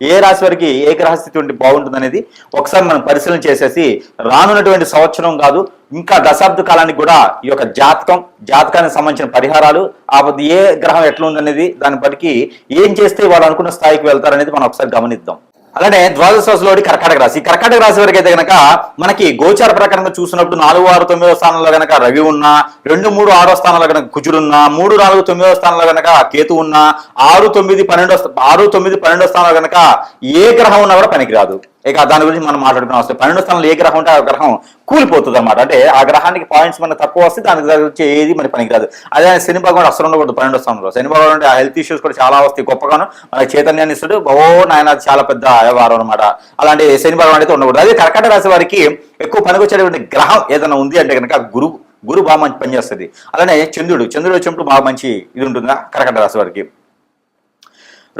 ఏ రాశి వారికి ఏ గ్రహస్థితి ఉంటే బాగుంటుంది అనేది ఒకసారి మనం పరిశీలన చేసేసి రానున్నటువంటి సంవత్సరం కాదు ఇంకా దశాబ్ద కాలానికి కూడా ఈ యొక్క జాతకం జాతకానికి సంబంధించిన పరిహారాలు ఆ ఏ గ్రహం ఎట్లా ఉందనేది దాన్ని బట్టి ఏం చేస్తే వాళ్ళు అనుకున్న స్థాయికి వెళ్తారనేది మనం ఒకసారి గమనిద్దాం. అలానే ద్వాదశ రాశిలోని కర్కాటక రాశి. కర్కాటక రాశి వరకు అయితే గనక మనకి గోచార ప్రకారంగా చూసినప్పుడు నాలుగు ఆరు తొమ్మిదో స్థానంలో కనుక రవి ఉన్నా రెండు మూడు ఆరో స్థానంలో గనక కుజుడున్నా మూడు నాలుగు తొమ్మిదో స్థానంలో గనక కేతు ఉన్నా ఆరు తొమ్మిది పన్నెండో ఆరు తొమ్మిది పన్నెండో స్థానంలో కనుక ఏ గ్రహం ఉన్నా కూడా పనికిరాదు. ఇక దాని గురించి మనం మాట్లాడుకున్న వస్తే పన్నెండు స్థానంలో ఏ గ్రహం ఉంటే ఆ గ్రహం కూలిపోతుంది అనమాట అంటే ఆ గ్రహానికి పాయింట్స్ మనకు తక్కువ వస్తే దానికి వచ్చి ఏది మనకి పనికిరాదు. అదే శని భగవాన్ అసలు ఉండకూడదు పన్నెండు స్థానంలో. శని భగవాన్ అంటే ఆ హెల్త్ ఇష్యూస్ కూడా చాలా వస్తాయి. గొప్పగాను మనకి చైతన్యాన్ని ఇస్తాడు. ఓ నాయన చాలా పెద్ద వ్యవహారం అనమాట అలాంటి శని భగవాన్ అయితే ఉండకూడదు. అదే కర్కాటక రాశి వారికి ఎక్కువ పనికొచ్చేటువంటి గ్రహం ఏదైనా ఉంది అంటే కనుక గురువు గురు బాగా మంచి పనిచేస్తుంది అలానే చంద్రుడు. చంద్రుడు వచ్చినప్పుడు బాగా మంచి ఇది ఉంటుందా? కర్కట రాశి వారికి.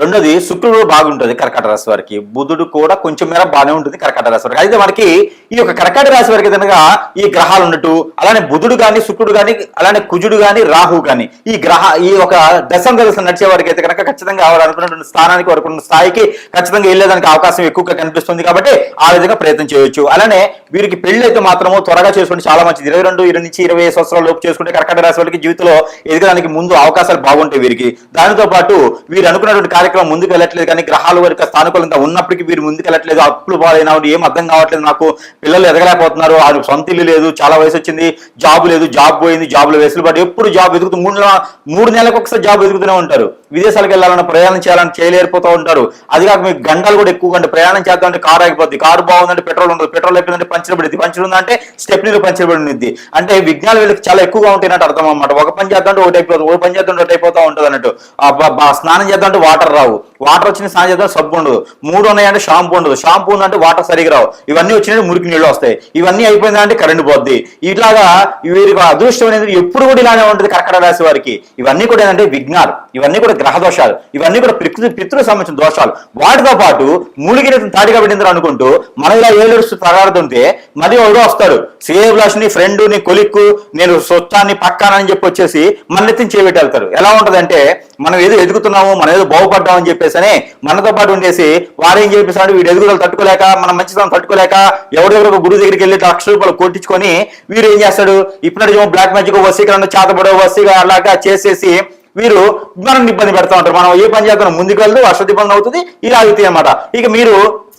రెండోది శుక్రుడు బాగుంటుంది కర్కాటక రాశి వారికి. బుధుడు కూడా కొంచెం మేర బాగానే ఉంటుంది కర్కాటక రాశి వారికి. అయితే మనకి ఈ యొక్క కర్కాటక రాశి వారికి కనుక ఈ గ్రహాలు ఉన్నట్టు అలానే బుధుడు కానీ శుక్రుడు కానీ అలానే కుజుడు కానీ రాహు కానీ ఈ గ్రహ ఈ ఒక దశం దశ నడిచే వారికి అయితే కనుక ఖచ్చితంగా వారు అనుకున్నటువంటి స్థానానికి వరకు స్థాయికి ఖచ్చితంగా వెళ్ళేదానికి అవకాశం ఎక్కువగా కనిపిస్తుంది కాబట్టి ఆ విధంగా ప్రయత్నం చేయొచ్చు. అలానే వీరికి పెళ్ళి అయితే మాత్రము త్వరగా చేసుకుంటే చాలా మంచిది. ఇరవై రెండు ఇరవై నుంచి ఇరవై సంవత్సరాల లోపు చేసుకుంటే కర్కాటక రాశి వారికి జీవితంలో ఎదగడానికి ముందు అవకాశాలు బాగుంటాయి వీరికి. దానితో పాటు వీరు అనుకున్నటువంటి కార్యక్రమం ముందుకు వెళ్ళట్లేదు కానీ గ్రహాలు వారికి స్థానికులంగా ఉన్నప్పటికీ వీరు ముందుకు వెళ్ళట్లేదు. అప్పులు పాలైన ఏం అర్థం కావట్లేదు నాకు. పిల్లలు ఎదగలేకపోతున్నారు. అది సొంత ఇల్లు లేదు చాలా వయసు వచ్చింది. జాబ్ లేదు జాబ్ పోయింది జాబ్లో వేసులు ఎప్పుడు జాబ్ ఎదుగుతూ మూడు నెల- మూడు నెలలకు ఒకసారి జాబ్ ఎదుగుతూనే ఉంటారు. విదేశాలకు వెళ్ళాలన్న ప్రయాణం చేయాలని చేయలేకపోతూ ఉంటారు. అది కాక మీకు గంటలు కూడా ఎక్కువగా ఉంటాయి ప్రయాణం చేద్దాం అంటే కారు ఆగిపోద్ది. కారు బాగుందంటే పెట్రోల్ ఉండదు. పెట్రోల్ అయిపోయిందంటే పంచర్ పడింది. పంచర్ ఉందంటే స్టెప్నీలో పంచర్ పడింది అంటే విజ్ఞాన వీళ్ళకి చాలా ఎక్కువగా ఉంటాయన్నట్టు అర్థం అనమాట ఒక పని చేద్దాం అంటే ఒకటి అయిపోతుంది. ఒక పని చేద్దాం ఒకటి అయిపోతా ఉంటుంది అన్నట్టు అబ్బా, బా, స్నానం చేద్దాం అంటే వాటర్ రావు వాటర్ వచ్చిన స్నానం చేద్దాం సబ్బు ఉండదు. మూడు ఉన్నాయంటే షాంపూ ఉండదు. షాంపూ ఉందంటే వాటర్ సరిగా రావు. ఇవన్నీ వచ్చినట్టు మురికి నీళ్ళు వస్తాయి. ఇవన్నీ అయిపోయిందంటే కరెంట్ పోద్ది. ఇట్లాగా వీరికి అదృష్టం అనేది ఎప్పుడు కూడా ఇలానే ఉంటుంది కర్కట రాశి వారికి. ఇవన్నీ కూడా ఏంటంటే విఘ్నాలు. ఇవన్నీ కూడా గ్రహ దోషాలు. ఇవన్నీ కూడా ప్రకృతి పితృ సంబంధించిన దోషాలు. వాటితో పాటు మూలిగిన తాటిగా పెట్టిందని అనుకుంటూ మన ఇలా ఏలుస్తూ తగాడుతుంటే మళ్ళీ ఎవరో వస్తాడు. సేబ్లాష్ని ఫ్రెండ్ని కొలిక్కు నేను సొత్తాన్ని పక్కానని చెప్పి వచ్చేసి మన నెత్తిని చేపెట్టి వెళ్తారు ఎలా ఉంటదంటే మనం ఏదో ఎదుగుతున్నాము మనం ఏదో బాగుపడ్డామని చెప్పేసి చెప్పేసి మనతో పాటు ఉండేసి వారేం చెప్పేసాడు వీడు ఎదుగుదల తట్టుకోలేక మన మంచితనం తట్టుకోలేక ఎవరెవరో గురువు దగ్గరికి వెళ్ళి లక్ష రూపాయలు కొట్టించుకొని వీరు ఏం చేస్తాడు? ఇప్పుడు బ్లాక్ మ్యాజిక్ వసీకరణ చేతబడో వసీగా అలాగా చేసేసి వీరు మనం ఇబ్బంది పెడతా ఉంటారు మనం ఏ పని చేస్తున్నాం ముందుకు వెళ్తే వర్ష ఇబ్బంది అవుతుంది ఇలా అవుతుంది అనమాట ఇక మీరు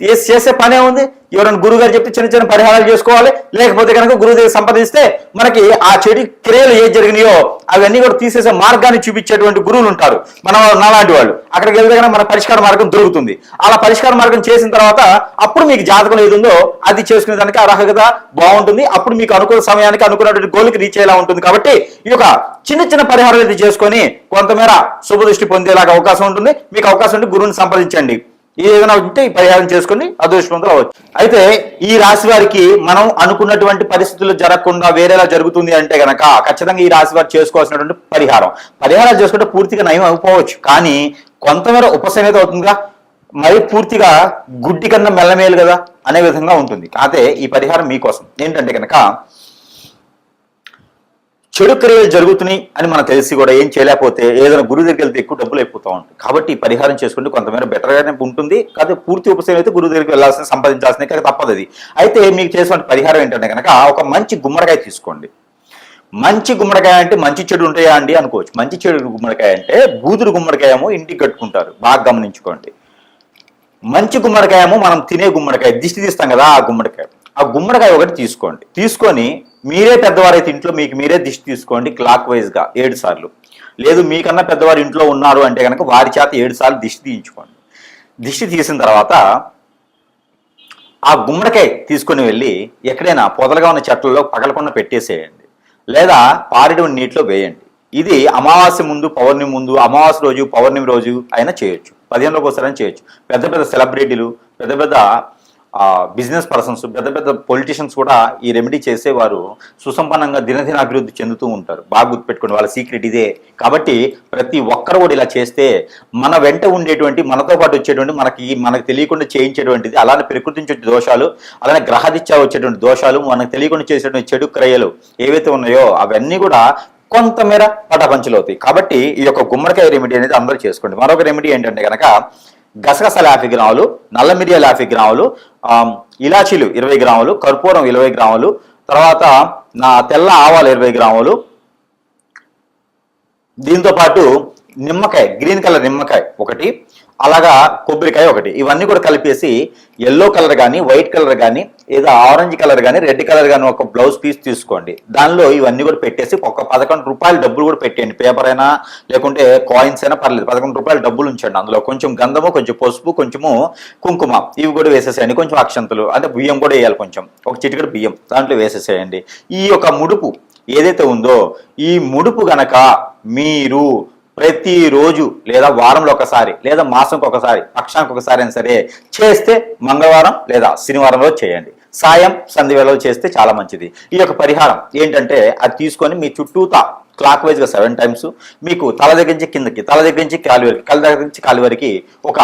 ఏ- చేసే పనే ఉంది ఎవరైనా గురువు గారు చెప్తే చిన్న చిన్న పరిహారాలు చేసుకోవాలి. లేకపోతే కనుక గురువు దగ్గర సంపాదిస్తే మనకి ఆ చెడు క్రియలు ఏ జరిగినాయో అవన్నీ కూడా తీసేసే మార్గాన్ని చూపించేటువంటి గురువులు ఉంటారు. మన నాలాంటి వాళ్ళు. అక్కడికి వెళ్తే కనుక మన పరిష్కార మార్గం దొరుకుతుంది. అలా పరిష్కార మార్గం చేసిన తర్వాత అప్పుడు మీకు జాతకం ఏది ఉందో అది చేసుకునే దానికి అర్హత బాగుంటుంది. అప్పుడు మీకు అనుకూల సమయానికి అనుకున్నటువంటి గోల్కి రీచ్ అయ్యేలా ఉంటుంది. కాబట్టి ఈ యొక్క చిన్న చిన్న పరిహారాలు అయితే చేసుకొని కొంతమేర శుభదృష్టి పొందేలాగా అవకాశం ఉంటుంది. మీకు అవకాశం ఉంటే గురువుని సంప్రదించండి. ఇది ఏదైనా ఉంటే పరిహారం చేసుకుని అదృష్టవంతులు అవ్వచ్చు. అయితే ఈ రాశి వారికి మనం అనుకున్నటువంటి పరిస్థితులు జరగకుండా వేరేలా జరుగుతుంది అంటే గనక ఖచ్చితంగా ఈ రాశి వారు చేసుకోవాల్సినటువంటి పరిహారం. పరిహారాలు చేసుకుంటే పూర్తిగా నయం అయిపోవచ్చు. కానీ కొంతమేర ఉపశమేత అవుతుందిగా? మరి పూర్తిగా గుడ్డి కన్నా మెల్లమేలు కదా? అనే విధంగా ఉంటుంది. అయితే ఈ పరిహారం మీకోసం. ఏంటంటే కనుక చెడు క్రియలు జరుగుతున్నాయి అని మనకు తెలిసి కూడా ఏం చేయలేకపోతే ఏదైనా గురువు దగ్గరికి వెళ్తే ఎక్కువ డబ్బులు అయిపోతూ ఉంటాయి. కాబట్టి పరిహారం చేసుకుంటే కొంతమేర బెటర్గానే ఉంటుంది. కాదు పూర్తి ఉపశమనం అయితే గురువు దగ్గరికి వెళ్ళాల్సిన సంపాదించాల్సిన కానీ తప్పదు అది అయితే మీకు చేసినటువంటి పరిహారం ఏంటంటే కనుక ఒక మంచి గుమ్మడికాయ తీసుకోండి. మంచి గుమ్మడికాయ అంటే మంచి చెడు ఉంటాయా అండి అనుకోవచ్చు. మంచి చెడు గుమ్మడికాయ అంటే బూదురు గుమ్మడికాయమో ఇంటికి కట్టుకుంటారు. బాగా గమనించుకోండి. మంచి గుమ్మడికాయ మనం తినే గుమ్మడికాయ దిష్టి తీస్తాం కదా ఆ గుమ్మడికాయ. ఆ గుమ్మడికాయ ఒకటి తీసుకోండి. తీసుకొని మీరే పెద్దవారైతే ఇంట్లో మీకు మీరే దిష్టి తీసుకోండి క్లాక్ వైజ్గా ఏడు సార్లు. లేదు మీకన్నా పెద్దవారు ఇంట్లో ఉన్నారు అంటే కనుక వారి చేత ఏడు సార్లు దిష్టి తీయించుకోండి. దిష్టి తీసిన తర్వాత ఆ గుమ్మడికాయ తీసుకొని వెళ్ళి ఎక్కడైనా పొదలుగా ఉన్న చెట్లలో పగలకుండా పెట్టేసేయండి. లేదా పారిడి నీటిలో వేయండి. ఇది అమావాస్య ముందు పౌర్ణమి ముందు అమావాస్య రోజు పౌర్ణమి రోజు అయినా చేయొచ్చు. పదిహేనులోకి ఒకసారి చేయొచ్చు. పెద్ద పెద్ద సెలబ్రిటీలు పెద్ద పెద్ద బిజినెస్ పర్సన్స్ పెద్ద పెద్ద పొలిటీషియన్స్ కూడా ఈ రెమెడీ చేసేవారు సుసంపన్నంగా దినదిన అభివృద్ధి చెందుతూ ఉంటారు. బాగా గుర్తుపెట్టుకోండి వాళ్ళ సీక్రెట్ ఇదే. కాబట్టి ప్రతి ఒక్కరు కూడా ఇలా చేస్తే మన వెంట ఉండేటువంటి మనతో పాటు వచ్చేటువంటి మనకి మనకు తెలియకుండా చేయించేటువంటిది అలానే ప్రకృతి నుంచి దోషాలు అలానే గ్రహదిత్యా వచ్చేటువంటి దోషాలు మనకు తెలియకుండా చేసేటువంటి చెడు క్రయలు ఏవైతే ఉన్నాయో అవన్నీ కూడా కొంతమేర పటపంచలు అవుతాయి కాబట్టి ఈ యొక్క గుమ్మడికాయ రెమెడీ అనేది అందరూ చేసుకోండి. మరొక రెమెడీ ఏంటంటే కనుక గసగసాల యాభై గ్రాములు నల్ల మిరియాల యాభై గ్రాములు ఇలాచీలు ఇరవై గ్రాములు కర్పూరం ఇరవై గ్రాములు తర్వాత నా తెల్ల ఆవాలు ఇరవై గ్రాములు. దీంతో పాటు నిమ్మకాయ గ్రీన్ కలర్ నిమ్మకాయ ఒకటి అలాగా కొబ్బరికాయ ఒకటి. ఇవన్నీ కూడా కలిపేసి ఎల్లో కలర్ కానీ వైట్ కలర్ కానీ ఏదో ఆరెంజ్ కలర్ కానీ రెడ్ కలర్ కానీ ఒక బ్లౌజ్ పీస్ తీసుకోండి. దానిలో ఇవన్నీ కూడా పెట్టేసి ఒక పదకొండు రూపాయలు డబ్బులు కూడా పెట్టేయండి. పేపర్ అయినా లేకుంటే కాయిన్స్ అయినా పర్లేదు. పదకొండు రూపాయలు డబ్బులు ఉంచండి. అందులో కొంచెం గంధము కొంచెం పసుపు కొంచెము కుంకుమ ఇవి కూడా వేసేసేయండి. కొంచెం అక్షంతలు అంటే బియ్యం కూడా వేయాలి కొంచెం. ఒక చిటికెడు బియ్యం దాంట్లో వేసేసేయండి. ఈ యొక్క ముడుపు ఏదైతే ఉందో ఈ ముడుపు గనక మీరు ప్రతిరోజు లేదా వారంలో ఒకసారి లేదా మాసంకి ఒకసారి పక్షానికి ఒకసారి అయినా సరే చేస్తే మంగళవారం లేదా శనివారంలో చేయండి. సాయం సంధివేళలో చేస్తే చాలా మంచిది. ఈ యొక్క పరిహారం ఏంటంటే అది తీసుకొని మీ చుట్టూతా క్లాక్ వైజ్గా సెవెన్ టైమ్స్ మీకు తల దగ్గర నుంచి కిందకి తల దగ్గర నుంచి కాలి వరకు కళ్ళ దగ్గర నుంచి కాలి వరకు ఒక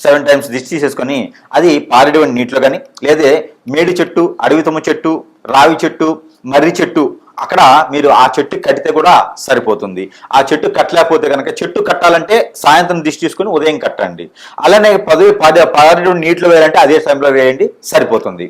సెవెన్ టైమ్స్ దిష్టి తీసేసుకొని అది పారేటువంటి నీటిలో కానీ లేదా మేడి చెట్టు అడవి తుమ్మ చెట్టు రావి చెట్టు మర్రి చెట్టు అక్కడ మీరు ఆ చెట్టు కట్టితే కూడా సరిపోతుంది. ఆ చెట్టు కట్టలేకపోతే కనుక చెట్టు కట్టాలంటే సాయంత్రం దిష్టి తీసుకుని ఉదయం కట్టండి. అలానే పదవి పది పదహారు నీటిలో వేయాలంటే అదే సమయంలో వేయండి సరిపోతుంది.